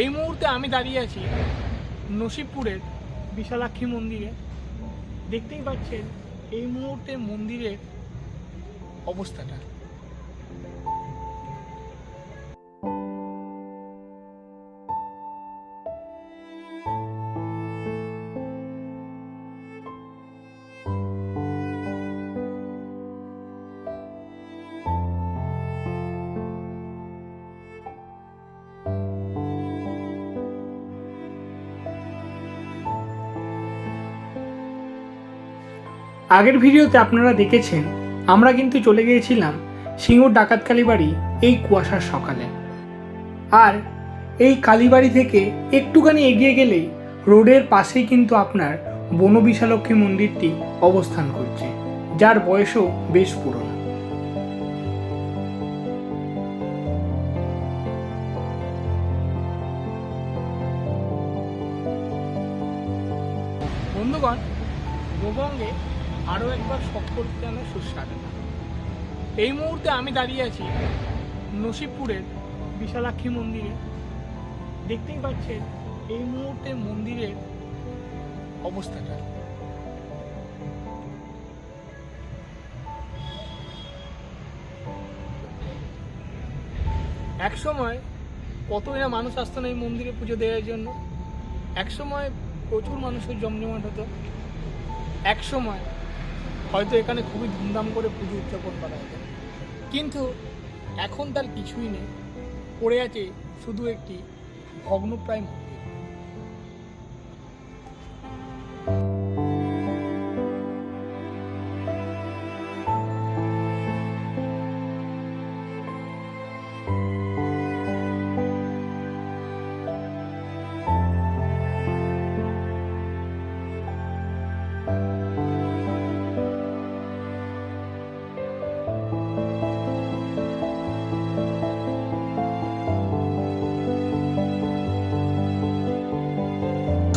এই মুহূর্তে আমি দাঁড়িয়ে আছি নসিবপুরের বিশালাক্ষী মন্দিরে। দেখতেই পাচ্ছেন এই মুহূর্তে মন্দিরের অবস্থাটা। আগের ভিডিওতে আপনারা দেখেছেন, আমরা কিন্তু চলে গিয়েছিলাম সিঙ্গুর ডাকাত কালীবাড়ি এই কুয়াশার সকালে। আর এই কালীবাড়ি থেকে একটুখানি এগিয়ে গেলেই রোডের পাশেই কিন্তু আপনার বনবিশালক্ষী মন্দিরটি অবস্থান করছে, যার বয়সও বেশ পুরনো। বন্ধুগণ, গোবঙ্গে আরও একবার সফর জানার সুস্বাগত এই মুহূর্তে আমি দাঁড়িয়ে আছি নসিবপুরের বিশালাক্ষী মন্দিরে। দেখতেই পাচ্ছেন, এই মুহূর্তে মন্দিরের অবস্থাটা। এক সময় কতই না মানুষ আসতো না এই মন্দিরে পুজো দেওয়ার জন্য। এক সময় প্রচুর মানুষের জমজমাট হতো। এক সময় হয়তো এখানে খুবই ধুমধাম করে পুজো উদযাপন করা হতো। কিন্তু এখন তার কিছুই নেই। পড়ে আছে শুধু একটি ভগ্নপ্রায় মন্দির।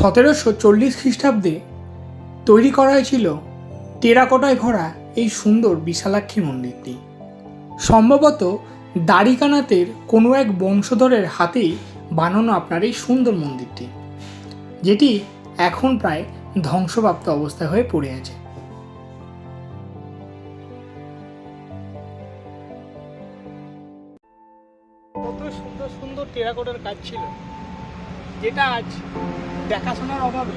সতেরোশো চল্লিশ খ্রিস্টাব্দে তৈরি করা হয়েছিল টেরাকোটায় ভরা এই সুন্দর বিশালাক্ষী মন্দিরটি। সম্ভবত দাড়িকানাতের কোনো এক বংশধরের হাতেই বানানো আপনার এই সুন্দর মন্দিরটি, যেটি এখন প্রায় ধ্বংসপ্রাপ্ত অবস্থায় হয়ে পড়ে আছে। কত সুন্দর সুন্দর টেরাকোটার কাজ ছিল। যেটা আজ দেখাশোনার অভাবে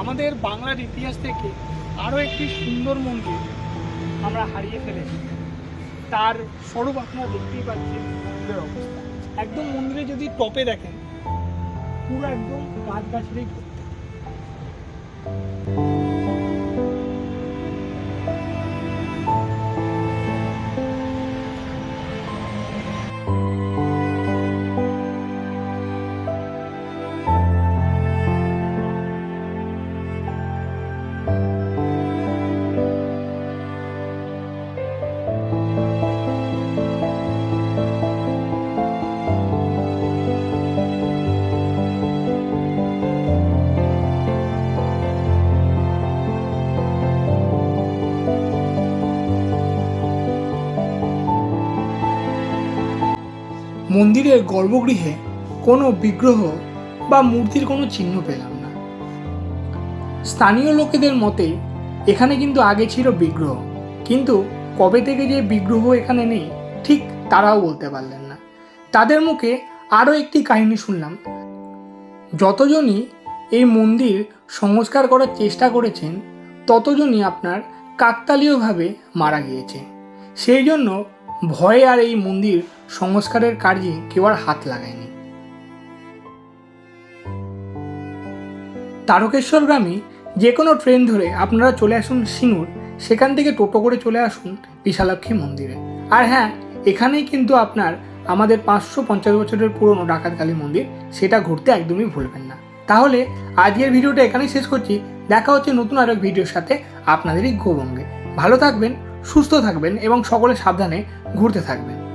আমাদের বাংলার ইতিহাস থেকে আরও একটি সুন্দর মন্দির আমরা হারিয়ে ফেলেছি। তার স্বরূপ আপনারা দেখতেই পাচ্ছেন মন্দিরের অবস্থা। একদম মন্দিরে যদি টপে দেখেন, পুরো একদম গাছ গাছড়েই ভর্তি মন্দিরের গর্ভগৃহে কোনো বিগ্রহ বা মূর্তির কোনো চিহ্ন পেলাম না। স্থানীয় লোকেদের মতে, এখানে কিন্তু আগে ছিল বিগ্রহ। কিন্তু কবে থেকে যে বিগ্রহ এখানে নেই, ঠিক তারাও বলতে পারলেন না। তাদের মুখে আরও একটি কাহিনী শুনলাম। যতজনই এই মন্দির সংস্কার করার চেষ্টা করেছেন, ততজনই আপনার কাকতালীয়ভাবে মারা গিয়েছে। সেই জন্য ভয়ে আর এই মন্দির সংস্কারের কার্যে কেউ আর হাত লাগায়নি। তারকেশ্বর গ্রামে যে কোনো ট্রেন ধরে আপনারা চলে আসুন সিঙ্গুর, সেখান থেকে টোটো করে চলে আসুন বিশালাক্ষী মন্দিরে। আর হ্যাঁ এখানেই কিন্তু আপনার আমাদের পাঁচশো পঞ্চাশ বছরের পুরনো ডাকাতকালী মন্দির, সেটা ঘুরতে একদমই ভুলবেন না। তাহলে আজকের ভিডিওটা এখানেই শেষ করছি। দেখা হচ্ছে নতুন আরেক ভিডিওর সাথে আপনাদেরই গোবঙ্গে ভালো থাকবেন, সুস্থ থাকবেন এবং সকলে সাবধানে ঘুরতে থাকবেন।